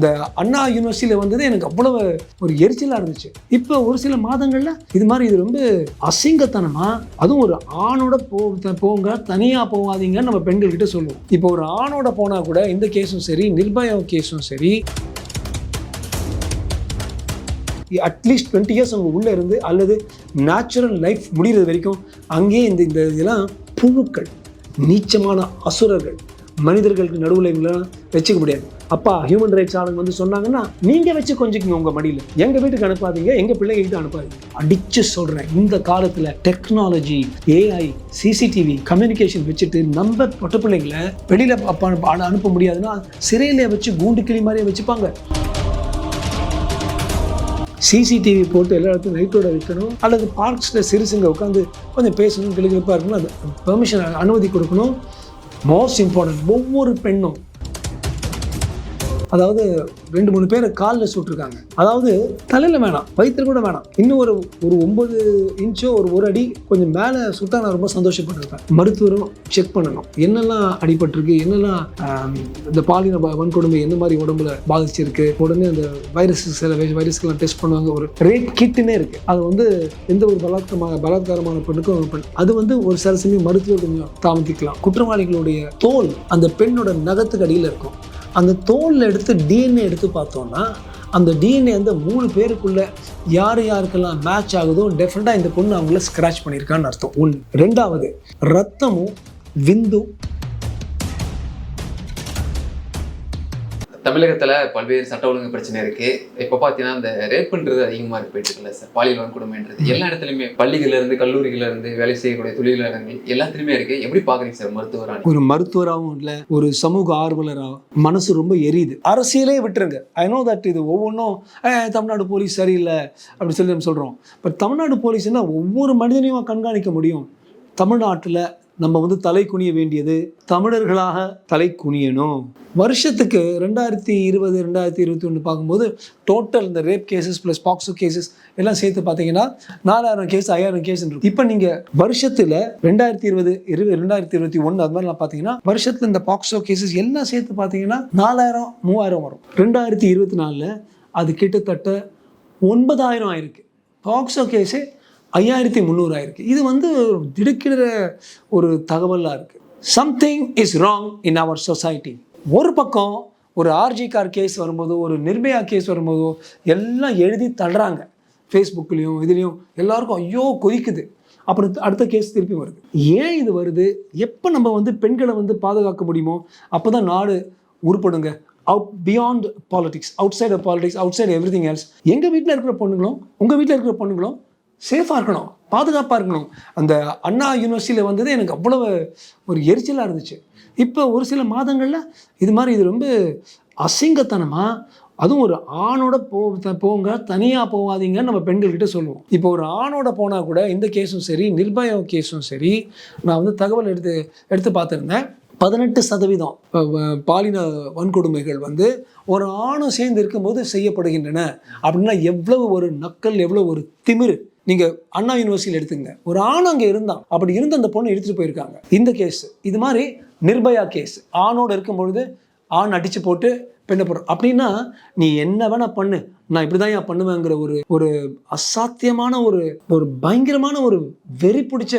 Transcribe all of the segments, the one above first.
அந்த அண்ணா யூனிவர்சிட்டியில் வந்தது எனக்கு அவ்வளவு ஒரு எரிச்சலாக இருந்துச்சு. இப்போ ஒரு சில மாதங்களில் இது மாதிரி இது ரொம்ப அசிங்கத்தனமாக அதுவும் ஒரு ஆணோட போ போங்க தனியாக போகாதீங்கன்னு நம்ம பெண்கள்கிட்ட சொல்லுவோம். இப்போ ஒரு ஆணோட போனால் கூட இந்த கேஸும் சரி நிர்பயா கேஸும் சரி அட்லீஸ்ட் டுவெண்ட்டி இயர்ஸ் அவங்க உள்ளே இருந்து அல்லது நேச்சுரல் லைஃப் முடிகிறது வரைக்கும் அங்கேயே இந்த இந்த இதெல்லாம் புழுக்கள் நீச்சமான அசுரர்கள் மனிதர்களுக்கு நடுவில் இவங்களாம் வச்சுக்க முடியாது. அப்பா ஹியூமன் ரைட்ஸ் ஆளுங்க வந்து சொன்னாங்கன்னா நீங்கள் வச்சு கொஞ்சிக்கங்க உங்கள் மடியில். எங்கள் வீட்டுக்கு அனுப்பாதீங்க எங்கள் பிள்ளைங்ககிட்ட அனுப்பாதீங்க. அடிச்சு சொல்கிறேன் இந்த காலத்தில் டெக்னாலஜி ஏஐ சிசிடிவி கம்யூனிகேஷன் வச்சுட்டு நம்ம பொட்ட பிள்ளைங்களை வெளியில் அப்ப அனுப்ப முடியாதுன்னா சிறையில் வச்சு கூண்டு கிளி மாதிரியே வச்சுப்பாங்க. சிசிடிவி போட்டு எல்லா இடத்துலையும் நைட்டோட வைக்கணும் அல்லது பார்க்ஸில் சிறுசுங்க உட்காந்து கொஞ்சம் பேசணும் கிளிகிழப்பாக இருக்கணும் அது பெர்மிஷன் அனுமதி கொடுக்கணும். மோஸ்ட் இம்பார்ட்டன்ட் ஒவ்வொரு பெண்ணும் அதாவது ரெண்டு மூணு பேரை காலில் சுட்டிருக்காங்க. அதாவது தலையில் வேணாம் வயிற்றில் கூட வேணாம். இன்னும் ஒரு ஒரு ஒன்பது இன்ச்சோ ஒரு ஒரு அடி கொஞ்சம் மேலே சுட்டா நான் ரொம்ப சந்தோஷப்பட்டிருப்பேன். மருத்துவரும் செக் பண்ணணும். என்னெல்லாம் அடிபட்டிருக்கு என்னெல்லாம் இந்த பாலின வன்கொடுமை எந்த மாதிரி உடம்புல பாதிச்சிருக்கு உடனே அந்த வைரஸ் சில வைரஸ்க்கெல்லாம் டெஸ்ட் பண்ணுவாங்க. ஒரு ரேட் கிட்டுனே இருக்கு. அது வந்து எந்த ஒரு பலாத்காரமாக பலாத்காரமான பெண்ணுக்கும் பெண் அது வந்து ஒரு சில சமயம் மருத்துவர் கொஞ்சம் தாமதிக்கலாம். குற்றவாளிகளுடைய தோல் அந்த பெண்ணோட நகத்துக்கு அடியில் இருக்கும். அந்த தோலில் எடுத்து டிஎன்ஏ எடுத்து பார்த்தோம்னா அந்த டிஎன்ஏ வந்து மூணு பேருக்குள்ள யார் யாருக்கெல்லாம் மேட்ச் ஆகுதோ டெஃபினட்டாக இந்த பொண்ணு அவங்கள ஸ்க்ராட்ச் பண்ணியிருக்கான்னு அர்த்தம். ஒன்று ரெண்டாவது ரத்தமும் விந்தும் தமிழகத்தில் பல்வேறு சட்ட ஒழுங்கு பிரச்சனை இருக்கு. இப்போ பார்த்தீங்கன்னா இந்த ரேப்புன்றது அதிகமாக இருக்கு போயிட்டு இருக்குல்ல சார்? பாலியல் வன்கொடுமைன்றது. எல்லா இடத்துலையுமே பள்ளிகளிலிருந்து இருந்து வேலை செய்யக்கூடிய தொழிலாளர்கள் எல்லாத்துலையுமே இருக்கு. எப்படி பார்க்குறீங்க சார் மருத்துவராக ஒரு மருத்துவராகவும் இல்லை ஒரு சமூக ஆர்வலராக மனசு ரொம்ப எரியுது. அரசியலே விட்டுருங்க. ஐ நோ தட் இது ஒவ்வொன்றும் தமிழ்நாடு போலீஸ் சரியில்லை அப்படி சொல்லி நம்ம சொல்கிறோம் பட் தமிழ்நாடு போலீஸ்னால் ஒவ்வொரு மனிதனையும் கண்காணிக்க முடியும். தமிழ்நாட்டில் நம்ம வந்து தலை குனிய வேண்டியது தமிழர்களாக தலை குனியணும். வருஷத்துக்கு ரெண்டாயிரத்தி இருபது ரெண்டாயிரத்தி இருபத்தி ஒன்று பார்க்கும்போது டோட்டல் இந்த rape cases plus POCSO cases எல்லாம் சேர்த்து பார்த்தீங்கன்னா நாலாயிரம் கேஸ் ஐயாயிரம் கேஸ் இருக்கும் இப்போ நீங்கள் வருஷத்தில் ரெண்டாயிரத்தி இருபது இருபது ரெண்டாயிரத்தி இருபத்தி ஒன்று அது மாதிரிலாம் பார்த்தீங்கன்னா வருஷத்தில் இந்த பாக்ஸோ கேசஸ் எல்லாம் சேர்த்து பார்த்தீங்கன்னா நாலாயிரம் மூவாயிரம் வரும். ரெண்டாயிரத்தி இருபத்தி நாலில் அது கிட்டத்தட்ட ஒன்பதாயிரம் ஆயிருக்கு. பாக்ஸோ கேஸே ஐயாயிரத்தி முந்நூறு ஆயிருக்கு. இது வந்து திடுக்கிற ஒரு தகவலாக இருக்குது something is wrong in our society ஒரு பக்கம் ஒரு ஆர்ஜி கார் கேஸ் வரும்போதோ ஒரு நிர்பயா கேஸ் வரும்போதோ எல்லாம் எழுதி தள்ளுறாங்க. ஃபேஸ்புக்லேயும் இதுலேயும் எல்லாருக்கும் ஐயோ கொதிக்குது. அப்புறம் அடுத்த கேஸ் திருப்பி வருது. ஏன் இது வருது? எப்போ நம்ம வந்து பெண்களை வந்து பாதுகாக்க முடியுமோ அப்போ தான் நாடு உருப்படுங்க. Out beyond politics outside of politics outside everything else எங்கள் வீட்டில் இருக்கிற பொண்ணுங்களும் உங்கள் வீட்டில் இருக்கிற பொண்ணுங்களும் சேஃபாக இருக்கணும் பாதுகாப்பாக இருக்கணும். அந்த அண்ணா யூனிவர்சிட்டியில் வந்தது எனக்கு அவ்வளவு ஒரு எரிச்சலாக இருந்துச்சு. இப்போ ஒரு சில மாதங்களில் இது மாதிரி இது ரொம்ப அசிங்கத்தனமாக அதுவும் ஒரு ஆணோட போ போங்க தனியாக போகாதீங்கன்னு நம்ம பெண்கள்கிட்ட சொல்லுவோம். இப்போ ஒரு ஆணோட போனால் கூட இந்த கேஸும் சரி நிர்பயா கேஸும் சரி. நான் வந்து தகவல் எடுத்து எடுத்து பார்த்துருந்தேன். பதினெட்டு சதவீதம் வ- பாலின வன்கொடுமைகள் வந்து ஒரு ஆணும் சேர்ந்து இருக்கும்போது செய்யப்படுகின்றன. அப்படின்னா எவ்வளவு ஒரு நக்கல் எவ்வளோ ஒரு திமிரு. நீங்கள் அண்ணா யூனிவர்சிட்டியில் எடுத்துங்க ஒரு ஆண் அங்கே இருந்தான். அப்படி இருந்த அந்த பொண்ணு எடுத்துட்டு போயிருக்காங்க. இந்த கேஸ் இது மாதிரி நிர்பயா கேஸ் ஆணோட இருக்கும் பொழுது ஆண் அடித்து போட்டு பெண்ணை போடுறோம் அப்படின்னா நீ என்ன வேணா பண்ணு. நான் இப்படி தான் பண்ணுவேங்கிற ஒரு ஒரு அசாத்தியமான ஒரு ஒரு பயங்கரமான ஒரு வெறி பிடிச்ச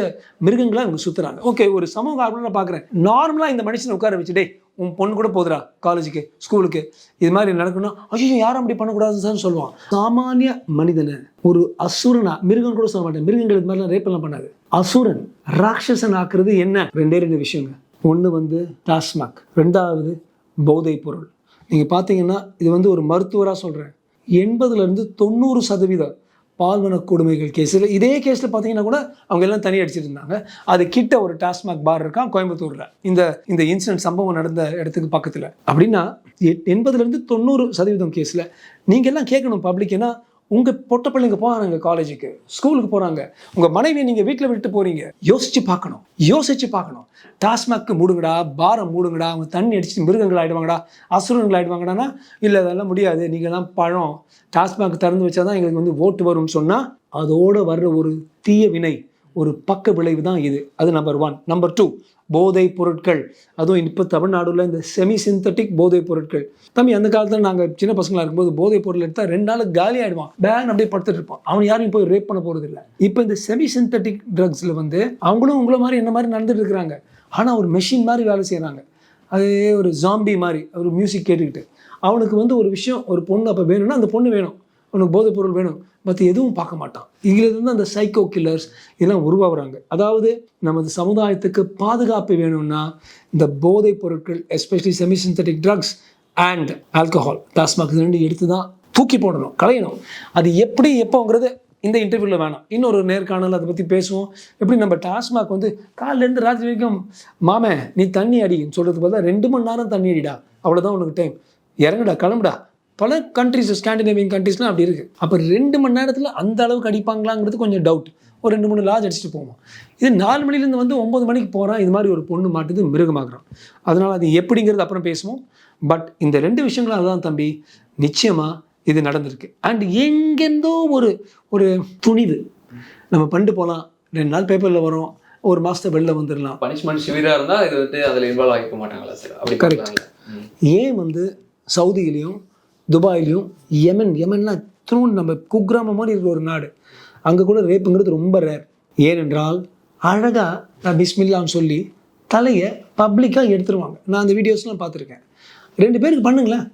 மிருகங்களை அவங்க சுத்துறாங்க. ஓகே ஒரு சமூக ஆர்வலர் பார்க்குறேன் நார்மலாக இந்த மனுஷனை உட்கார வச்சு டேய் உன் பொண்ணு கூட போகுதுடா காலேஜுக்கு ஸ்கூலுக்கு இது மாதிரி நடக்கணும்னா ஐயோ யாரும் அப்படி பண்ணக்கூடாதுன்னு தான் சொல்லுவான். சாமானிய மனிதனை ஒரு அசுரனா மிருகம் கூட சொல்ல மாட்டேன். மிருகங்கள் இது மாதிரிலாம் ரேப் எல்லாம் பண்ணாது. அசுரன் ராட்சசன் ஆக்குறது என்ன? ரெண்டே ரெண்டு விஷயங்க. ஒன்று வந்து டாஸ்மாக் ரெண்டாவது போதை பொருள். நீங்கள் பார்த்தீங்கன்னா இது வந்து ஒரு மருத்துவராக சொல்கிறேன் எண்பதுலேருந்து தொண்ணூறு சதவீதம் பால்வன கொடுமைகள் கேஸில் இதே கேஸில் பார்த்தீங்கன்னா கூட அவங்க எல்லாம் தனி அடிச்சிட்டு இருந்தாங்க. அது கிட்ட ஒரு டாஸ்மாக் பார் இருக்கான் கோயம்புத்தூரில். இந்த இந்த இன்சிடென்ட் சம்பவம் நடந்த இடத்துக்கு பக்கத்தில். அப்படின்னா எண்பதுலேருந்து தொண்ணூறு சதவீதம் கேஸில் நீங்கள் எல்லாம் கேட்கணும் பப்ளிக் ஏன்னா உங்கள் பொட்ட பிள்ளைங்க போகிறாங்க காலேஜுக்கு ஸ்கூலுக்கு போகிறாங்க உங்கள் மனைவியை நீங்கள் வீட்டில் விட்டு போகிறீங்க யோசிச்சு பார்க்கணும். யோசிச்சு பார்க்கணும். டாஸ்மாக்கு மூடுங்கடா பாரம் மூடுங்கடா அவங்க தண்ணி அடிச்சு மிருகங்கள் ஆகிடுவாங்கடா அசுரங்கள் ஆகிடுவாங்கடானா இல்லை அதெல்லாம் முடியாது. நீங்கள்லாம் பழம். டாஸ்மாக் திறந்து வச்சா தான் எங்களுக்கு வந்து ஓட்டு வரும்னு சொன்னால் அதோட வர்ற ஒரு தீய வினை ஒரு பக்க விளைவு தான் இது. அது நம்பர் ஒன் நம்பர் டூ போதைப் பொருட்கள். அதுவும் இப்போ தமிழ்நாடுல இந்த செமி சிந்தட்டிக் போதைப் பொருட்கள். தம்பி அந்த காலத்தில் நாங்கள் சின்ன பசங்களாக இருக்கும்போது போதைப் பொருள் எடுத்தால் ரெண்டு நாள் காலி ஆகிடுவான் பேன் அப்படியே படுத்துட்டு இருப்பான். அவன் யாரையும் போய் ரேப் பண்ண போகிறது இல்லை இப்போ இந்த செமி சிந்தட்டிக் ட்ரக்ஸில் வந்து அவங்களும் உங்களை மாதிரி என்ன மாதிரி நடந்துட்டு இருக்கிறாங்க. ஆனால் ஒரு மெஷின் மாதிரி வேலை செய்கிறாங்க அது ஒரு ஜாம்பி மாதிரி ஒரு மியூசிக் கேட்டுக்கிட்டு. அவனுக்கு வந்து ஒரு விஷயம் ஒரு பொண்ணு அப்போ வேணும்னா அந்த பொண்ணு வேணும். உனக்கு போதைப் பொருள் வேணும். மற்ற எதுவும் பார்க்க மாட்டான். இங்கிலிருந்து அந்த சைக்கோ கில்லர்ஸ் இதெல்லாம் உருவாகுறாங்க. அதாவது நமது சமுதாயத்துக்கு பாதுகாப்பு வேணும்னா இந்த போதைப் பொருட்கள் especially semi synthetic drugs and alcohol TASMAC ரெண்டு எடுத்து தான் தூக்கி போடணும் களையணும். அது எப்படி எப்போங்கிறது இந்த இன்டர்வியூவில் வேணாம். இன்னொரு நேர்காணல் அதை பற்றி பேசுவோம். எப்படி நம்ம டாஸ்மாக் வந்து காலிலேருந்து ராத்திரி வரைக்கும் மாமே நீ தண்ணி அடின்னு சொல்கிறதுக்கு பதிலாக ரெண்டு மணி நேரம் தண்ணி அடிடா. அவ்வளோதான் உனக்கு டைம் இறங்குடா கிளம்புடா. பல கண்ட்ரிஸ் ஸ்காண்டினேவியன் கண்ட்ரீஸ்லாம் அப்படி இருக்குது அப்போ ரெண்டு மணி நேரத்தில் அந்த அளவுக்கு அடிப்பாங்களாங்கிறது கொஞ்சம் டவுட் ஒரு ரெண்டு மூணு லாஜ் அடிச்சுட்டு போவோம். இது நாலு மணிலேருந்து வந்து ஒம்பது மணிக்கு போகிறான் இது மாதிரி ஒரு பொண்ணு மாட்டுது மிருகமாகறான் அதனால் அது எப்படிங்கிறது அப்புறம் பேசுவோம். பட் இந்த ரெண்டு விஷயங்களும் அதுதான் தம்பி. நிச்சயமாக இது நடந்திருக்கு. அண்ட் எங்கெந்தோ ஒரு ஒரு துணிவு. நம்ம பண்ணிட்டு போகலாம் ரெண்டு நாள் பேப்பரில் வரும். ஒரு மாதத்தை வெளில வந்துடலாம். பனிஷ்மெண்ட் சிவியரா இருந்தா இது வந்து அதுல இன்வால்வ் ஆகிக்க மாட்டாங்களா சார் அப்படி? ம். ஏன் வந்து சவுதியிலையும் துபாயிலையும் யமன் யமன்லாம் திரும்ப நம்ம குக்கிராமம் மாதிரி இருக்கிற ஒரு நாடு. அங்கே கூட ரேப்புங்கிறது ரொம்ப ரேர் ஏனென்றால் அழகாக நான் பிஸ்மில்லான்னு சொல்லி தலையை பப்ளிக்காக எடுத்துருவாங்க. நான் அந்த வீடியோஸ்லாம் பார்த்துருக்கேன். ரெண்டு பேருக்கு பண்ணுங்களேன்.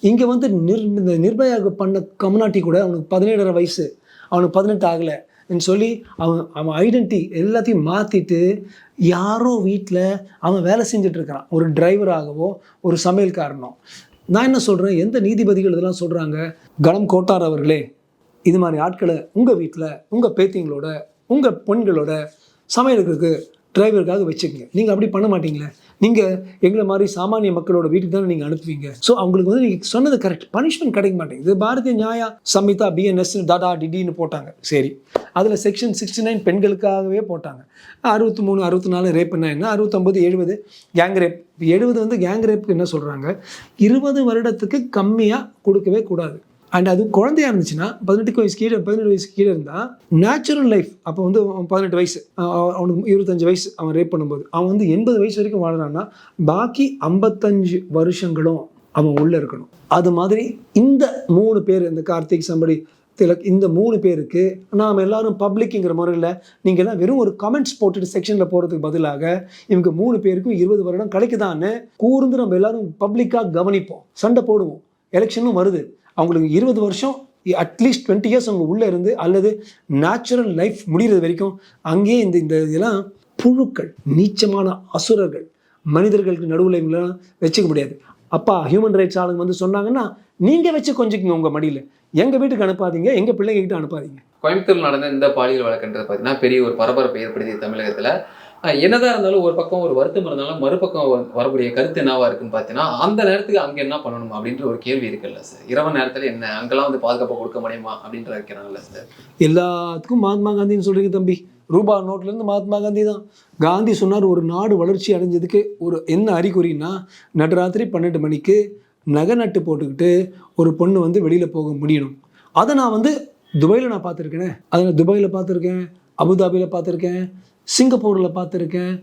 இங்கே வந்து நிர் இந்த நிர்பயாவுக்கு பண்ண கம்னாட்டி கூட அவனுக்கு பதினேழரை வயசு. அவனுக்கு பதினெட்டு ஆகலை. சொல்லி அவன் அவன் ஐடென்டி எல்லாத்தையும் மாற்றிட்டு யாரோ வீட்டில் அவன் வேலை செஞ்சுட்டு இருக்கிறான். ஒரு டிரைவராகவோ ஒரு சமையல்காரனோ. நான் என்ன சொல்கிறேன் எந்த நீதிபதிகள் இதெல்லாம் சொல்கிறாங்க கணம் கோட்டார் அவர்களே இது மாதிரி ஆட்களை உங்கள் வீட்டில் உங்கள் பேத்திங்களோட உங்கள் பெண்களோட சமையலுக்கு டிரைவருக்காக வச்சுக்கோங்க. நீங்கள் அப்படி பண்ண மாட்டீங்களே. நீங்கள் எங்களை மாதிரி சாமானிய மக்களோட வீட்டுக்கு தானே நீங்கள் அனுப்புவீங்க. ஸோ அவங்களுக்கு வந்து நீங்கள் சொன்னது கரெக்ட் பனிஷ்மெண்ட் கிடைக்க மாட்டேங்குது. பாரதிய நியாயா சமிதா பிஎன்எஸ் டாடா டிடின்னு போட்டாங்க. சரி. அதில் செக்ஷன் சிக்ஸ்டி நைன் பெண்களுக்காகவே போட்டாங்க. அறுபத்தி மூணு அறுபத்தி நாலு ரேப் என்ன? என்ன அறுபத்தொம்பது எழுபது கேங் ரேப் எழுபது வந்து கேங் ரேப்புக்கு என்ன சொல்கிறாங்க இருபது வருடத்துக்கு கம்மியாக கொடுக்கவே கூடாது. அண்ட் அது குழந்தையா இருந்துச்சுன்னா பதினெட்டுக்கு வயசு கீழே பதினெட்டு வயசு கீழே இருந்தால் நேச்சுரல் லைஃப் அப்போ வந்து பதினெட்டு வயசு அவனுக்கு இருபத்தஞ்சு வயசு அவன் ரேப் பண்ணும்போது. அவன் வந்து எண்பது வயசு வரைக்கும் வாழறான்னா பாக்கி ஐம்பத்தஞ்சு வருஷங்களும் அவன் உள்ளே இருக்கணும். அது மாதிரி இந்த மூணு பேர் இந்த கார்த்திக் சம்படி திலக் இந்த மூணு பேருக்கு நாம் எல்லாரும் பப்ளிக்ங்கிற முறையில் நீங்கள் எல்லாம் வெறும் ஒரு கமெண்ட்ஸ் போட்டுட்டு செக்ஷனில் போகிறதுக்கு பதிலாக இவங்க மூணு பேருக்கும் இருபது வருடம் கிடைக்குதான்னு கூர்ந்து நம்ம எல்லாரும் பப்ளிக்காக கவனிப்போம். சண்டை போடுவோம். எலெக்ஷனும் வருது. அவங்களுக்கு இருபது வருஷம் அட்லீஸ்ட் டுவெண்ட்டி இயர்ஸ் அவங்க உள்ளே இருந்து அல்லது நேச்சுரல் லைஃப் முடிகிறது வரைக்கும் அங்கேயே இந்த இந்த இதெல்லாம் புழுக்கள் நீச்சமான அசுரர்கள் மனிதர்களுக்கு நடுவில் இவங்களாம் வச்சுக்க முடியாது. அப்பா ஹியூமன் ரைட்ஸ் ஆளுங்க வந்து சொன்னாங்கன்னா நீங்கள் வச்சு கொஞ்சிக்கங்க உங்கள் மடியில். எங்கள் வீட்டுக்கு அனுப்பாதீங்க எங்கள் பிள்ளைங்ககிட்ட அனுப்பாதீங்க. கோயம்புத்தூர் நடந்த இந்த பாலியல் வழக்குன்றது பார்த்தீங்கன்னா பெரிய ஒரு பரபரப்பை ஏற்படுத்தி தமிழகத்தில். என்னதான் இருந்தாலும் ஒரு பக்கம் ஒரு வருத்தம் இருந்தாலும் மறுபக்கம் வ- வரக்கூடிய கருத்து என்னவா இருக்குன்னு பார்த்தீங்கன்னா அந்த நேரத்துக்கு அங்கே என்ன பண்ணணும் அப்படின்ற ஒரு கேள்வி இருக்குல்ல சார் இரவு நேரத்தில் என்ன? அங்கெல்லாம் வந்து பாதுகாப்பு கொடுக்க முடியுமா அப்படின்ற இருக்கிறாங்கல்ல சார் எல்லாத்துக்கும் மகாத்மா காந்தின்னு சொல்றீங்க தம்பி. ரூபா நோட்லேருந்து மகாத்மா காந்தி தான். காந்தி சொன்னார் ஒரு நாடு வளர்ச்சி அடைஞ்சதுக்கு ஒரு என்ன அறிகுறின்னா நடுராத்திரி பன்னெண்டு மணிக்கு நகை நட்டு போட்டுக்கிட்டு ஒரு பொண்ணு வந்து வெளியில் போக முடியணும். அதை நான் வந்து துபாயில் நான் பார்த்துருக்கேனே. அதை நான் துபாயில் பார்த்துருக்கேன் அபுதாபியில் பார்த்துருக்கேன் சிங்கப்பூரில் பார்த்துருக்கேன்.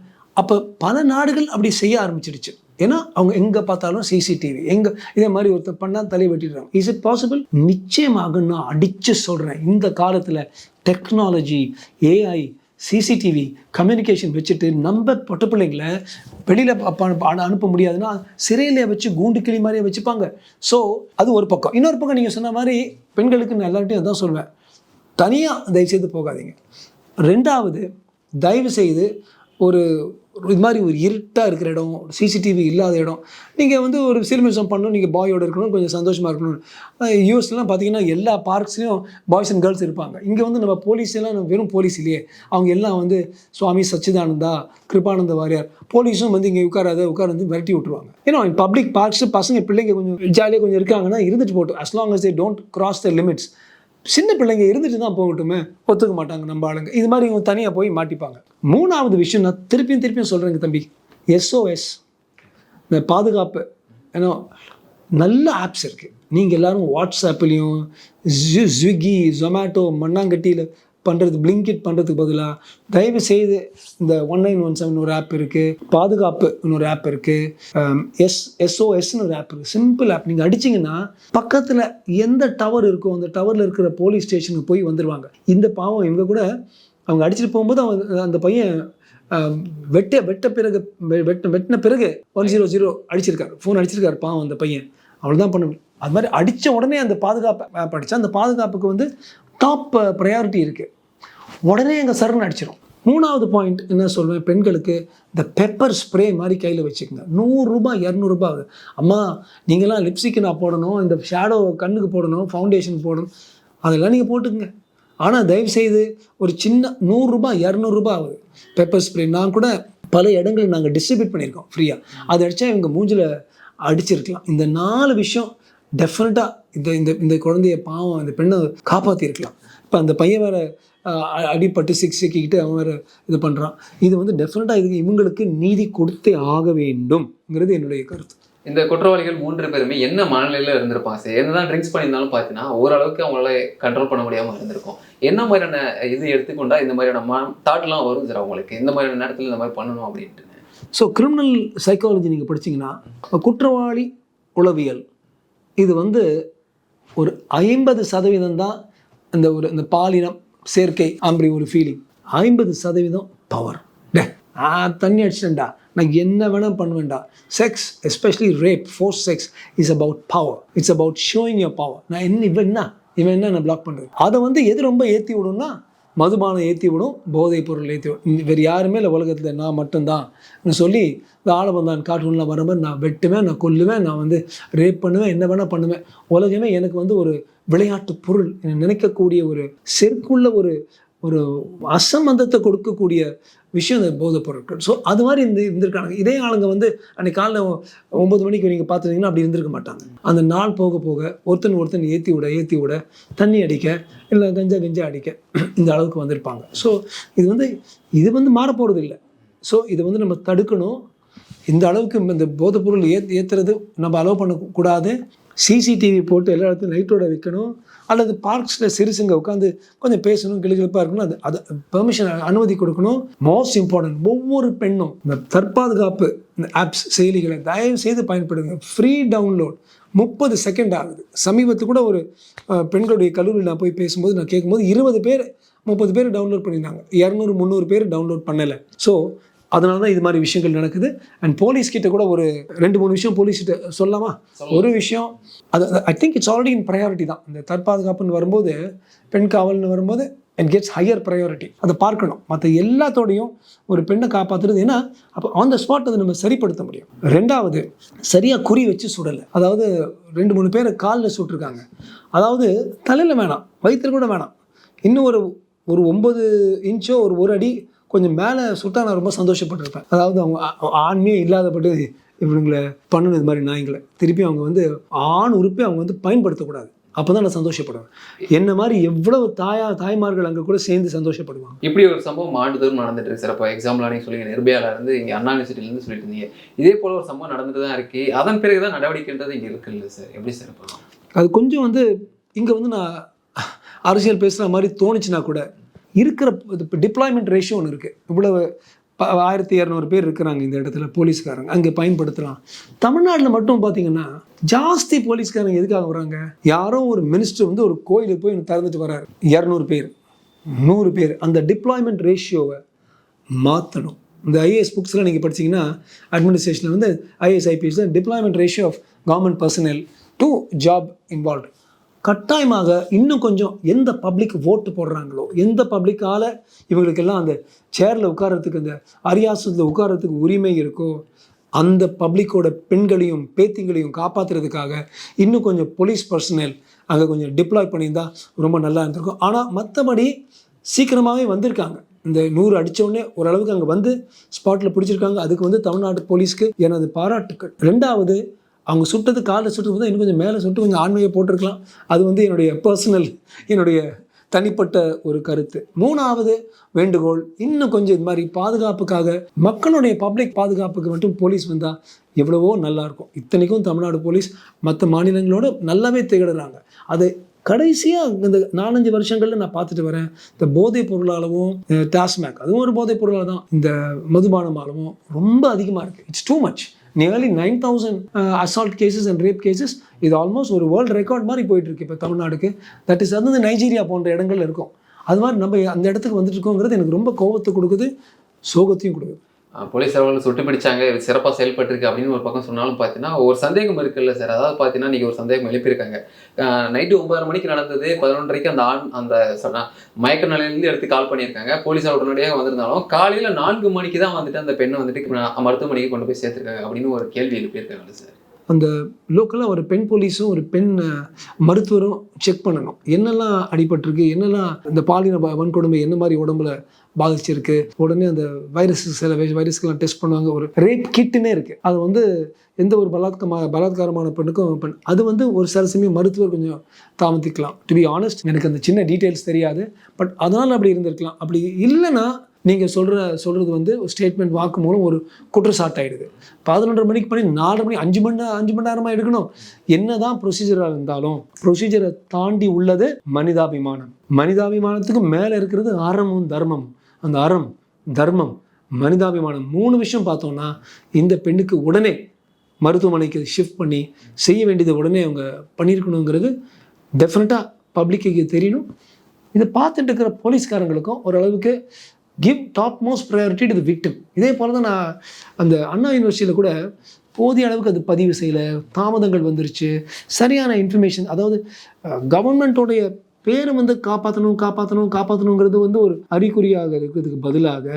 அப்போ பல நாடுகள் அப்படி செய்ய ஆரம்பிச்சிடுச்சு. ஏன்னா அவங்க எங்கே பார்த்தாலும் சிசிடிவி எங்கே இதே மாதிரி ஒருத்தர் பண்ணால் தலை வெட்டிடுறாங்க. இஸ் இட் பாசிபிள் நிச்சயமாக நான் அடித்து சொல்கிறேன் இந்த காலத்தில் டெக்னாலஜி ஏஐ சிசிடிவி கம்யூனிகேஷன் வச்சுட்டு நம்ம பொட்ட பிள்ளைங்களை வெளியில் அனுப்ப முடியாதுன்னா சிறையிலே வச்சு கூண்டு கிளி மாதிரியே வச்சுப்பாங்க. ஸோ அது ஒரு பக்கம். இன்னொரு பக்கம் நீங்கள் சொன்ன மாதிரி பெண்களுக்கு நான் எல்லார்ட்டையும் அதான் சொல்வேன். தனியாக தயவுசெய்து போகாதீங்க. ரெண்டாவது தயவு செய்து ஒரு இது மாதிரி ஒரு இருட்டாக இருக்கிற இடம் சிசிடிவி இல்லாத இடம் நீங்கள் வந்து ஒரு சிறுமிசம் பண்ணணும் நீங்கள் பாயோட இருக்கணும் கொஞ்சம் சந்தோஷமாக இருக்கணும். யூஎஸ்லாம் பார்த்தீங்கன்னா எல்லா பார்க்ஸ்லையும் பாய்ஸ் அண்ட் கேர்ள்ஸ் இருப்பாங்க. இங்கே வந்து நம்ம போலீஸ் எல்லாம் நம்ம வெறும் போலீஸ் இல்லையே. அவங்க எல்லாம் வந்து சுவாமி சச்சிதானந்தா கிருபானந்த வாரியார் போலீஸும் வந்து இங்கே உட்காராத உட்கார வந்து விரட்டி விட்டுருவாங்க. ஏன்னா பப்ளிக் பார்க்ஸ் பசங்க பிள்ளைங்க கொஞ்சம் ஜாலியாக கொஞ்சம் இருக்காங்கன்னா இருந்துட்டு போட்டு as long as they don't cross the limits சின்ன பிள்ளைங்க இருந்துட்டு தான் போகட்டுமே ஒத்துக்க மாட்டாங்க நம்ம ஆளுங்க. இது மாதிரி இவங்க தனியாக போய் மாட்டிப்பாங்க. மூணாவது விஷயம் நான் திருப்பியும் திருப்பியும் சொல்கிறேங்க தம்பி. எஸ்ஓஎஸ் இந்த பாதுகாப்பு. ஏன்னா நல்ல ஆப்ஸ் இருக்குது நீங்கள் எல்லோரும் வாட்ஸ்அப்லேயும் ஸ்விக்கி ஜொமேட்டோ மண்ணாங்கட்டியில் பண்ணுறது பிளிங்கிட் பண்ணுறதுக்கு பதிலாக தயவு செய்து இந்த ஒன் நைன் ஒன் செவன் ஒரு ஆப் இருக்குது பாதுகாப்பு இன்னொரு ஆப் இருக்குது எஸ் எஸ்ஓஎஸ்னு ஒரு ஆப் இருக்குது சிம்பிள் ஆப் நீங்கள் அடிச்சிங்கன்னா பக்கத்தில் எந்த டவர் இருக்கோ அந்த டவரில் இருக்கிற போலீஸ் ஸ்டேஷனுக்கு போய் வந்துடுவாங்க இந்த பாவம் இவங்க கூட அவங்க அடிச்சுட்டு போகும்போது அவங்க அந்த பையன் வெட்ட வெட்ட பிறகு வெட்ட வெட்டின பிறகு ஒன் ஜீரோ ஜீரோ அடிச்சிருக்காரு. ஃபோன் அடிச்சிருக்காரு பாவம் அந்த பையன். அவ்வளோதான் பண்ண முடியும். அது மாதிரி அடித்த உடனே அந்த பாதுகாப்பு ஆப் அடித்தா அந்த பாதுகாப்புக்கு வந்து டாப் ப்ரையாரிட்டி இருக்குது உடனே எங்கள் சரண் அடிச்சிடும் மூணாவது பாயிண்ட் என்ன சொல்வேன்? பெண்களுக்கு இந்த பெப்பர் ஸ்ப்ரே மாதிரி கையில் வச்சுக்கோங்க. நூறுரூபா இரநூறுபா ஆகுது. அம்மா நீங்களாம் லிப்ஸ்டிக்கு நான் போடணும் இந்த ஷேடோ கண்ணுக்கு போடணும் ஃபவுண்டேஷன் போடணும் அதெல்லாம் நீங்கள் போட்டுக்கங்க. ஆனால் தயவுசெய்து ஒரு சின்ன நூறுரூபா இரநூறுபா ஆகுது. பெப்பர் ஸ்ப்ரே நான் கூட பல இடங்களில் நாங்கள் டிஸ்ட்ரிபியூட் பண்ணியிருக்கோம் ஃப்ரீயாக அதை அடித்தா இவங்க மூஞ்சில் அடிச்சிருக்கலாம். இந்த நாலு விஷயம் டெஃபினட்டாக இந்த இந்த இந்த குழந்தைய பாவம் இந்த பெண்ணை காப்பாற்றிருக்கலாம் இப்போ அந்த பையன் வேறு ஆஹ், அ- அடிபட்டு சிக்ஸ் சிக்கிக்கிட்டு அவன் வேற இது பண்ணுறான் இது வந்து டெஃபினட்டாக இதுக்கு இவங்களுக்கு நீதி கொடுத்தே ஆக வேண்டும்ங்கிறது என்னுடைய கருத்து. இந்த குற்றவாளிகள் மூன்று பேருமே என்ன மனநிலையில இருந்திருப்பாங்க? சார் என்னதான் ட்ரிங்க்ஸ் பண்ணியிருந்தாலும் பார்த்தீங்கன்னா ஓரளவுக்கு அவங்களால கண்ட்ரோல் பண்ண முடியாம இருந்திருக்கும். என்ன மாதிரியான இது எடுத்துக்கொண்டா இந்த மாதிரியான தாட்லாம் வரும் சார் அவங்களுக்கு இந்த மாதிரியான நேரத்தில் இந்த மாதிரி பண்ணணும் அப்படின்ட்டு. ஸோ கிரிமினல் சைக்காலஜி நீங்கள் படிச்சீங்கன்னா குற்றவாளி உளவியல் இது வந்து ஒரு ஐம்பது சதவீதம் தான் இந்த ஒரு இந்த பாலினம் சேர்க்கை அப்படி ஒரு ஃபீலிங் ஐம்பது சதவீதம் பவர் டே ஆ தண்ணி அடிச்சிட்டேன்டா. நான் என்ன வேணால் பண்ணுவேன்டா. Sex especially rape force sex is about power it's about showing your power நான் என்ன இவன் என்ன? இவன் என்ன நான் பிளாக் பண்ணுறது அதை வந்து எது ரொம்ப ஏற்றி விடும்னா மதுபானம் ஏற்றி விடும் போதைப் பொருள் ஏற்றி விடும். வேறு யாருமே இல்லை உலகத்தில் நான் மட்டும்தான். சொல்லி இந்த ஆலபந்தான் கார்ட்டூனில் வர மாதிரி நான் வெட்டுவேன் நான் கொல்லுவேன் நான் வந்து ரேப் பண்ணுவேன் என்ன வேணால் பண்ணுவேன். உலகமே எனக்கு வந்து ஒரு விளையாட்டு பொருள் நினைக்கக்கூடிய ஒரு செருக்குள்ள ஒரு ஒரு அசம்பந்தத்தை கொடுக்கக்கூடிய விஷயம் இந்த போதைப் பொருட்கள் ஸோ அது மாதிரி இருந்து இருந்திருக்காங்க. இதே ஆளுங்க வந்து அன்னைக்கு காலைல ஒம்பது மணிக்கு நீங்கள் பார்த்துருந்தீங்கன்னா அப்படி இருந்திருக்க மாட்டாங்க. அந்த நாள் போக போக ஒருத்தன் ஒருத்தன் ஏற்றி விட ஏற்றி விட தண்ணி அடிக்க இல்லை கஞ்சா கஞ்சா அடிக்க இந்த அளவுக்கு வந்திருப்பாங்க. ஸோ இது வந்து இது வந்து மாறப்போகிறது இல்லை ஸோ இதை வந்து நம்ம தடுக்கணும். இந்த அளவுக்கு இந்த போதைப் பொருள் ஏத் ஏற்றுறது நம்ம அலோவ் பண்ணக்கூடாது சிசிடிவி போட்டு எல்லா இடத்துலையும் லைட்டோட வைக்கணும். அல்லது பார்க்ஸில் சிறுசுங்க உட்காந்து கொஞ்சம் பேசணும் கிளுகிழப்பாக இருக்கணும். அது அது பெர்மிஷன் அனுமதி கொடுக்கணும். மோஸ்ட் இம்பார்ட்டன்ட் ஒவ்வொரு பெண்ணும் இந்த தற்பாதுகாப்பு இந்த ஆப்ஸ் செயலிகளை தயவு செய்து பயன்படுங்க ஃப்ரீ டவுன்லோட் முப்பது செகண்ட் ஆகுது. சமீபத்து கூட ஒரு பெண்களுடைய கல்லூரியில் நான் போய் பேசும்போது நான் கேட்கும்போது இருபது பேர் முப்பது பேர் டவுன்லோட் பண்ணியிருந்தாங்க. இரநூறு முந்நூறு பேர் டவுன்லோட் பண்ணலை. ஸோ அதனால தான் இது மாதிரி விஷயங்கள் நடக்குது. அண்ட் போலீஸ் கிட்ட கூட ஒரு ரெண்டு மூணு விஷயம் போலீஸ் கிட்ட சொல்லலாமா? ஒரு விஷயம் அது I think it's already in priority தான். இந்த தற்பாதுகாப்புன்னு வரும்போது பெண் காவல்னு வரும்போது இட் கெட்ஸ் ஹையர் ப்ரையாரிட்டி அதை பார்க்கணும். மற்ற எல்லாத்தோடையும் ஒரு பெண்ணை காப்பாற்றுறது ஏன்னா அப்போ ஆன் த ஸ்பாட் அதை நம்ம சரிப்படுத்த முடியும். ரெண்டாவது சரியாக குறி வச்சு சுடலை. அதாவது ரெண்டு மூணு பேரை காலில் சுட்டிருக்காங்க. அதாவது தலையில் வேணாம் வயிற்றுல கூட வேணாம். இன்னும் ஒரு ஒரு ஒம்பது இன்ச்சோ ஒரு ஒரு அடி கொஞ்சம் மேலே சுட்டா நான் ரொம்ப சந்தோஷப்பட்டிருப்பேன். அதாவது அவங்க ஆண்மையே இல்லாதப்பட்டு இவனுங்களை பண்ணணும் இது மாதிரி நாய்ங்களை திருப்பி அவங்க வந்து ஆண் உறுப்பை அவங்க வந்து பயன்படுத்தக்கூடாது. அப்போ தான் நான் சந்தோஷப்படுவேன். என்ன மாதிரி எவ்வளவு தாயா தாய்மார்கள் அங்கே கூட சேர்ந்து சந்தோஷப்படுவாங்க. இப்படி ஒரு சம்பவம் ஆண்டுதோறும் நடந்துட்டு இருக்கு சார் இப்போ எக்ஸாம்பிளா நீங்க சொல்லுங்க நிர்பயால இருந்து இங்க அண்ணா யூனிவர்சிட்டில இருந்து சொல்லிட்டு இருந்தீங்க. இதே போல ஒரு சம்பவம் நடந்துட்டு தான் இருக்கு. அதன் பிறகுதான் நடவடிக்கைன்றது இங்க இருக்கு இல்லை சார் எப்படி சார் பண்ணலாம் அது கொஞ்சம் வந்து இங்கே வந்து நான் அரசியல் பேசுகிற மாதிரி தோணுச்சுன்னா கூட இருக்கிற டிப்ளாய்மெண்ட் ரேஷியோ ஒன்று இருக்குது இவ்வளவு ப- ஆயிரத்தி இரநூறு பேர் இருக்கிறாங்க இந்த இடத்துல போலீஸ்காரங்க. அங்கே பயன்படுத்தலாம். தமிழ்நாட்டில் மட்டும் பார்த்தீங்கன்னா ஜாஸ்தி போலீஸ்காரங்க எதுக்காக வராங்க? யாரோ ஒரு மினிஸ்டர் வந்து ஒரு கோயிலுக்கு போய் திறந்துட்டு வராரு. இரநூறு பேர் நூறு பேர். அந்த டிப்ளாய்மெண்ட் ரேஷியோவை மாற்றணும் இந்த ஐஏஎஸ் புக்ஸ்லாம் நீங்கள் படிச்சீங்கன்னா அட்மினிஸ்ட்ரேஷனில் வந்து IAS IPS deployment ratio of government personnel to job involve கட்டாயமாக இன்னும் கொஞ்சம் எந்த பப்ளிக் ஓட்டு போடுறாங்களோ எந்த பப்ளிக்கால் இவங்களுக்கெல்லாம் அந்த சேரில் உட்கார்றதுக்கு அந்த அரியாசத்தில் உட்கார்றதுக்கு உரிமை இருக்கோ அந்த பப்ளிக்கோட பெண்களையும் பேத்திங்களையும் காப்பாற்றுறதுக்காக இன்னும் கொஞ்சம் போலீஸ் பர்சனல் அங்கே கொஞ்சம் டிப்ளாய் பண்ணியிருந்தா ரொம்ப நல்லா இருந்திருக்கும். ஆனால் மற்றபடி சீக்கிரமாகவே வந்திருக்காங்க. இந்த நூறு அடிச்ச ஓரளவுக்கு அங்கே வந்து ஸ்பாட்டில் பிடிச்சிருக்காங்க. அதுக்கு வந்து தமிழ்நாடு போலீஸ்க்கு எனது பாராட்டுக்கள். ரெண்டாவது அவங்க சுட்டது காலில் சுட்டு தான் இன்னும் கொஞ்சம் மேலே சுட்டு கொஞ்சம் ஆண்மையை போட்டிருக்கலாம். அது வந்து என்னுடைய பர்சனல் என்னுடைய தனிப்பட்ட ஒரு கருத்து. மூணாவது வேண்டுகோள் இன்னும் கொஞ்சம் இது மாதிரி பாதுகாப்புக்காக மக்களுடைய பப்ளிக் பாதுகாப்புக்கு மட்டும் போலீஸ் வந்தால் எவ்வளவோ நல்லா இருக்கும். இத்தனைக்கும் தமிழ்நாடு போலீஸ் மற்ற மாநிலங்களோட நல்லாவே திகழுறாங்க. அது கடைசியாக இந்த நாலஞ்சு வருஷங்களில் நான் பார்த்துட்டு வரேன். இந்த போதைப் பொருளாலவும் டாஸ்மேக் அதுவும் ஒரு போதைப் பொருளாக தான். இந்த மதுபானமாலவும் ரொம்ப அதிகமாக இருக்குது it's too much nearly nine thousand assault cases and rape cases இது ஆல்மோஸ்ட் ஒரு வேர்ல்டு ரெக்கார்ட் மாதிரி போயிட்டுருக்கு இப்போ தமிழ்நாடுக்கு. தட் இஸ் அது வந்து நைஜீரியா போன்ற இடங்கள்ல இருக்கும். அது மாதிரி நம்ம அந்த இடத்துக்கு வந்துட்டு இருக்கோங்கிறது எனக்கு ரொம்ப கோபத்தை கொடுக்குது சோகத்தையும் கொடுக்குது. போலீஸ் அவர்கள் சுட்டு பிடிச்சாங்க இது சிறப்பாக செயல்பட்டுருக்கு அப்படின்னு ஒரு பக்கம் சொன்னாலும் பார்த்தீங்கன்னா ஒரு சந்தேகம் இருக்குல்ல சார். அதாவது பார்த்தீங்கன்னா நீங்கள் ஒரு சந்தேகம் எழுப்பியிருக்காங்க. நைட்டு ஒன்பதரை மணிக்கு நடந்தது பதினொன்றரைக்கு அந்த ஆண் அந்த மயக்க நிலையிலேருந்து எடுத்து கால் பண்ணியிருக்காங்க. போலீஸார் உடனடியாக வந்திருந்தாலும் காலையில் நான்கு மணிக்கு தான் வந்துட்டு அந்த பெண்ணை வந்துட்டு மருத்துவமனைக்கு கொண்டு போய் சேர்த்துருக்காங்க அப்படின்னு ஒரு கேள்வி எழுப்பியிருக்காங்க சார். அந்த லோக்கலாக ஒரு பெண் போலீஸும் ஒரு பெண் மருத்துவரும் செக் பண்ணணும். என்னெல்லாம் அடிபட்டிருக்கு என்னெல்லாம் இந்த பாலின வ- வன்கொடுமை என்ன மாதிரி உடம்புல பாதிச்சிருக்கு உடனே அந்த வைரஸ் சில வைரஸ்க்கெல்லாம் டெஸ்ட் பண்ணுவாங்க ஒரு ரேப் கிட்டுன்னே இருக்குது அது வந்து எந்த ஒரு பலாத்கமா பலாத்காரமான பெண்ணுக்கும் பெண் அது வந்து ஒரு சில சமயம் மருத்துவர் கொஞ்சம் தாமதிக்கலாம். டு பி ஆனஸ்ட் எனக்கு அந்த சின்ன டீட்டெயில்ஸ் தெரியாது பட் அதனால் அப்படி இருந்திருக்கலாம். அப்படி இல்லைன்னா நீங்கள் சொல்கிற சொல்கிறது வந்து ஸ்டேட்மெண்ட் வாக்கு மூலம் ஒரு குற்றச்சாட்டாயிடுது பதினொன்றரை மணிக்கு பண்ணி நாலரை மணி அஞ்சு மணி அஞ்சு மணி நேரமாக எடுக்கணும். என்ன தான் ப்ரொசீஜராக இருந்தாலும் ப்ரொசீஜரை தாண்டி உள்ளது மனிதாபிமானம். மனிதாபிமானத்துக்கு மேலே இருக்கிறது அறமும் தர்மம். அந்த அறம் தர்மம் மனிதாபிமானம் மூணு விஷயம் பார்த்தோம்னா இந்த பெண்ணுக்கு உடனே மருத்துவமனைக்கு ஷிஃப்ட் பண்ணி செய்ய வேண்டியது உடனே அவங்க பண்ணியிருக்கணுங்கிறது டெஃபினட்டாக பப்ளிக்கு தெரியணும் இதை பார்த்துட்டு இருக்கிற போலீஸ்காரங்களுக்கும் ஓரளவுக்கு give top most priority to the victim இதே போல் தான் நான் அந்த அண்ணா யூனிவர்சிட்டியில் கூட போதிய அளவுக்கு அது பதிவு செய்யலை தாமதங்கள் வந்துருச்சு சரியான இன்ஃபர்மேஷன் அதாவது கவர்மெண்ட்டோடைய பேரை வந்து காப்பாற்றணும் காப்பாற்றணும் காப்பாற்றணுங்கிறது வந்து ஒரு அறிகுறியாக இருக்கிறதுக்கு பதிலாக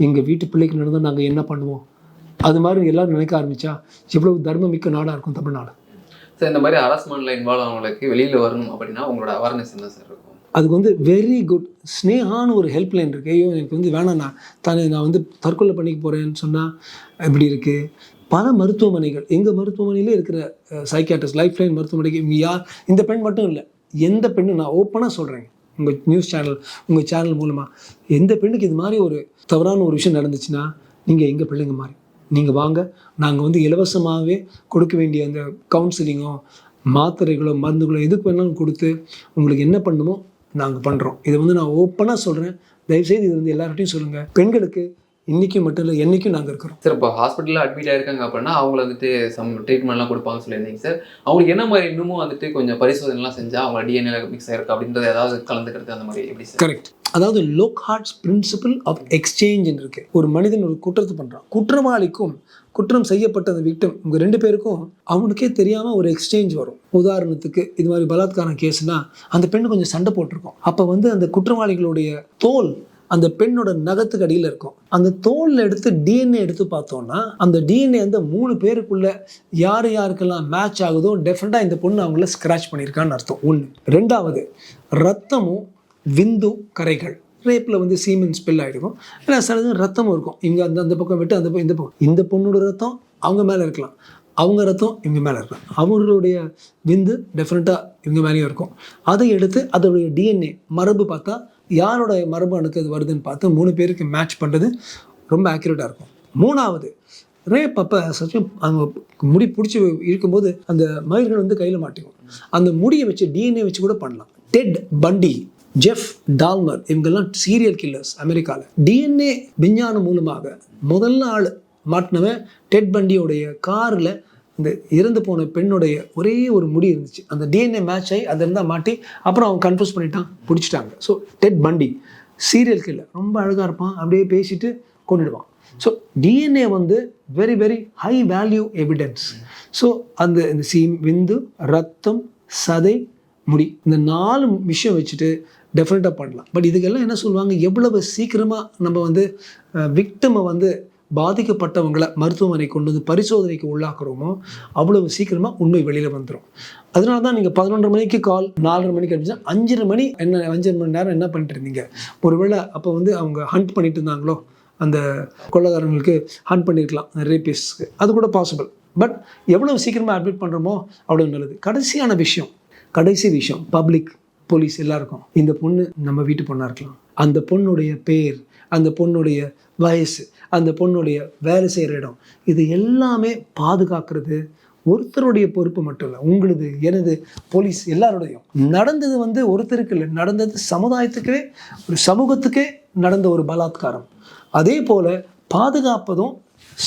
எங்கள் வீட்டு பிள்ளைக்கு நடந்தால் நாங்கள் என்ன பண்ணுவோம்? அது மாதிரி எல்லாரும் நினைக்க ஆரம்பித்தா எவ்வளவு தர்மமிக்க நாடாக இருக்கும் தமிழ்நாடு. சார் இந்த மாதிரி ஹராஸ்மெண்ட்ல இன்வால்வ் ஆனவங்களுக்கு வெளியில் வரணும் அப்படின்னா உங்களோட அவேர்னஸ் என்ன சார் இருக்கும்? அதுக்கு வந்து வெரி குட் ஸ்னேகான்னு ஒரு ஹெல்ப்லைன் இருக்குது ஐயோ எனக்கு வந்து வேணாண்ணா தானே நான் வந்து தற்கொலை பண்ணிக்க போகிறேன்னு சொன்னால் இப்படி இருக்குது பல மருத்துவமனைகள் எங்கள் மருத்துவமனையிலே இருக்கிற சைக்கியாட்ரிஸ்ட் லைஃப் லைன் மருத்துவமனைக்கு யார் இந்த பெண் மட்டும் இல்லை எந்த பெண்ணும் நான் ஓப்பனாக சொல்கிறேங்க உங்கள் நியூஸ் சேனல் உங்கள் சேனல் மூலமாக எந்த பெண்ணுக்கு இது மாதிரி ஒரு தவறான ஒரு விஷயம் நடந்துச்சுன்னா நீங்கள் எங்கள் பிள்ளைங்க மாதிரி நீங்கள் வாங்க. நாங்கள் வந்து இலவசமாகவே கொடுக்க வேண்டிய அந்த கவுன்சிலிங்கோ மாத்திரைகளோ மருந்துகளோ எதுக்கு வேணாலும் கொடுத்து உங்களுக்கு என்ன பண்ணுமோ நாங்கள் பண்ணுறோம் இதை வந்து நான் ஓப்பனாக சொல்கிறேன் தயவுசெய்து இது வந்து எல்லார்ட்டையும் சொல்லுங்கள் பெண்களுக்கு இன்றைக்கும் மட்டும் இல்லை என்றைக்கும் நாங்கள் இருக்கிறோம். சார் இப்போ ஹாஸ்பிட்டலில் அட்மிட் ஆயிருக்காங்க அப்படின்னா அவங்கள வந்துட்டு சம் ட்ரீட்மெண்ட்லாம் கொடுப்பாங்கன்னு சொல்லியிருந்தீங்க சார். அவங்களுக்கு என்ன மாதிரி இன்னமும் வந்துட்டு கொஞ்சம் பரிசோதனைலாம் செஞ்சால் அவங்க டிஎன்ஏ மிக்ஸ் ஆயிருக்கு அப்படின்றது ஏதாவது கலந்துக்கிறது அந்த மாதிரி எப்படி சார்? கரெக்ட் அதாவது லோக் ஹார்ட்ஸ் பிரின்சிபல் ஆஃப் எக்ஸ்சேஞ்சுன்னு இருக்கு. ஒரு மனிதன் ஒரு குற்றத்தை பண்ணுறான் குற்றவாளிக்கும் குற்றம் செய்யப்பட்ட அந்த விக்டம் உங்க ரெண்டு பேருக்கும் அவனுக்கே தெரியாமல் ஒரு எக்ஸ்சேஞ்ச் வரும். உதாரணத்துக்கு இது மாதிரி பலாத்காரம் கேஸ்னா அந்த பெண் கொஞ்சம் சண்டை போட்டிருக்கும். அப்போ வந்து அந்த குற்றவாளிகளுடைய தோல் அந்த பெண்ணோட நகத்துக்கு அடியில் இருக்கும். அந்த தோலில் எடுத்து டிஎன்ஏ எடுத்து பார்த்தோம்னா அந்த டிஎன்ஏ அந்த மூணு பேருக்குள்ள யார் யாருக்கெல்லாம் மேட்ச் ஆகுதோ டெஃபினட்டாக இந்த பொண்ணு அவங்கள ஸ்க்ராட்ச் பண்ணியிருக்கான்னு அர்த்தம். ஒன்று ரெண்டாவது ரத்தமும் விந்து கரைகள். ரேப்பில் வந்து சீமன் ஸ்பெல் ஆகிருக்கும் இல்லை சிலது ரத்தமும் இருக்கும். இங்கே அந்த அந்த பக்கம் விட்டு அந்த பக்கம் இந்த பக்கம். இந்த பொண்ணோட ரத்தம் அவங்க மேலே இருக்கலாம். அவங்க ரத்தம் இவங்க மேலே இருக்கலாம். அவங்களுடைய விந்து டெஃபினட்டாக இவங்க மேலேயும் இருக்கும். அதை எடுத்து அதோடைய டிஎன்ஏ மரபு பார்த்தா யாரோட மரபு அணுக்கு அது வருதுன்னு பார்த்து மூணு பேருக்கு மேட்ச் பண்ணுறது ரொம்ப ஆக்யூரேட்டாக இருக்கும். மூணாவது ரேப் அப்போ சச்சும் அவங்க முடி பிடிச்சி இருக்கும்போது அந்த மயிர்கள் வந்து கையில் மாட்டிக்கும். அந்த முடியை வச்சு டிஎன்ஏ வச்சு கூட பண்ணலாம். டெட் பண்டி ஜெஃப் டால்மர் இவங்கெல்லாம் சீரியல் கில்லர்ஸ் அமெரிக்காவில் டிஎன்ஏ விஞ்ஞானம் மூலமாக முதல் நாள் மாட்டினவன் டெட் பண்டியோடைய காரில் இந்த இறந்து போன பெண்ணுடைய ஒரே ஒரு முடி இருந்துச்சு. அந்த டிஎன்ஏ மேட்ச் ஆகி அதில் இருந்தால் மாட்டி அப்புறம் அவன் கன்ஃபியூஸ் பண்ணிட்டான் பிடிச்சிட்டாங்க. So Ted Bundy serial killer ரொம்ப அழகாக இருப்பான் அப்படியே பேசிட்டு கொண்டுடுவான். ஸோ டிஎன்ஏ வந்து very very high value evidence so அந்த இந்த சீம் விந்து ரத்தம் சதை முடி இந்த நாலு விஷயம் வச்சுட்டு டெஃபினட்டாக பண்ணலாம். பட் இதுக்கெல்லாம் என்ன சொல்லுவாங்க? எவ்வளவு சீக்கிரமாக நம்ம வந்து விக்டமை வந்து பாதிக்கப்பட்டவங்களை மருத்துவமனை கொண்டு வந்து பரிசோதனைக்கு உள்ளாக்குறோமோ அவ்வளவு சீக்கிரமாக உண்மை வெளியில் வந்துடும் அதனால தான் நீங்கள் பதினொன்றரை மணிக்கு கால் நாலரை மணிக்கு அடிச்சா அஞ்சரை மணி என்ன அஞ்சரை மணி நேரம் என்ன பண்ணிட்டு இருந்தீங்க? ஒருவேளை அப்போ வந்து அவங்க ஹண்ட் பண்ணிட்டு இருந்தாங்களோ? அந்த கொள்ளக்காரங்களுக்கு ஹண்ட் பண்ணியிருக்கலாம் ரேபிஸ்க்கு அது கூட பாசிபிள் பட் எவ்வளவு சீக்கிரமாக அட்மிட் பண்ணுறோமோ அவ்வளோ நல்லது. கடைசியான விஷயம் கடைசி விஷயம் பப்ளிக் போலீஸ் எல்லாருக்கும். இந்த பொண்ணு நம்ம வீட்டு பொண்ணாக இருக்கலாம். அந்த பொண்ணுடைய பேர் அந்த பொண்ணுடைய வயசு அந்த பொண்ணுடைய வேலை செய்கிற இடம் இது எல்லாமே பாதுகாக்கிறது ஒருத்தருடைய பொறுப்பு மட்டும் இல்லை உங்களுது எனது போலீஸ் எல்லாருடையும். நடந்தது வந்து ஒருத்தருக்கு இல்லை நடந்தது சமுதாயத்துக்கே ஒரு சமூகத்துக்கே நடந்த ஒரு பலாத்காரம். அதே போல் பாதுகாப்பதும்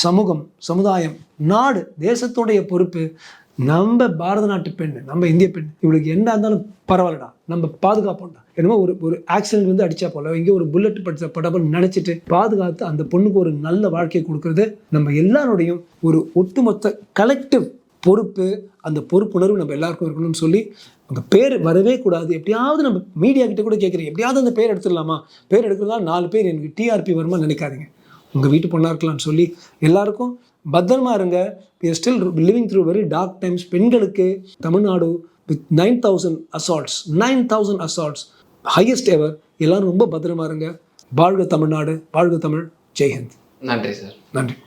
சமூகம் சமுதாயம் நாடு தேசத்துடைய பொறுப்பு நம்ம பாரத நாட்டு பெண் நம்ம இந்திய பெண் இவளுக்கு என்ன இருந்தாலும் பரவாயில்லடா. நம்ம பாதுகாப்போம்டா. என்னமோ ஒரு ஒரு ஆக்சிடென்ட் வந்து அடிச்சா போல எங்கேயோ ஒரு புல்லட் படிச்ச படபல் நினைச்சிட்டு பாதுகாத்து அந்த பொண்ணுக்கு ஒரு நல்ல வாழ்க்கையை கொடுக்கறது நம்ம எல்லாருடையும் ஒரு ஒட்டுமொத்த கலெக்டிவ் பொறுப்பு அந்த பொறுப்புணர்வு நம்ம எல்லாருக்கும் இருக்கணும்னு சொல்லி உங்க பேர் வரவே கூடாது. எப்படியாவது நம்ம மீடியா கிட்ட கூட கேட்குறீங்க எப்படியாவது அந்த பேர் எடுத்துடலாமா? பேர் எடுக்கிறதா நாலு பேர் எனக்கு டிஆர்பி வருமா நினைக்காதீங்க. உங்கள் வீட்டு பொண்ணாக இருக்கலாம்னு சொல்லி எல்லாருக்கும் பத்திரமா இருங்க. Still living through very dark times பெண்களுக்கு Tamil Nadu with nine thousand assaults nine thousand assaults highest ever எல்லாரும் ரொம்ப பத்திரமா இருங்க. வாழ்க தமிழ்நாடு வாழ்க தமிழ். ஜெய்ஹிந்த் நன்றி சார். நன்றி.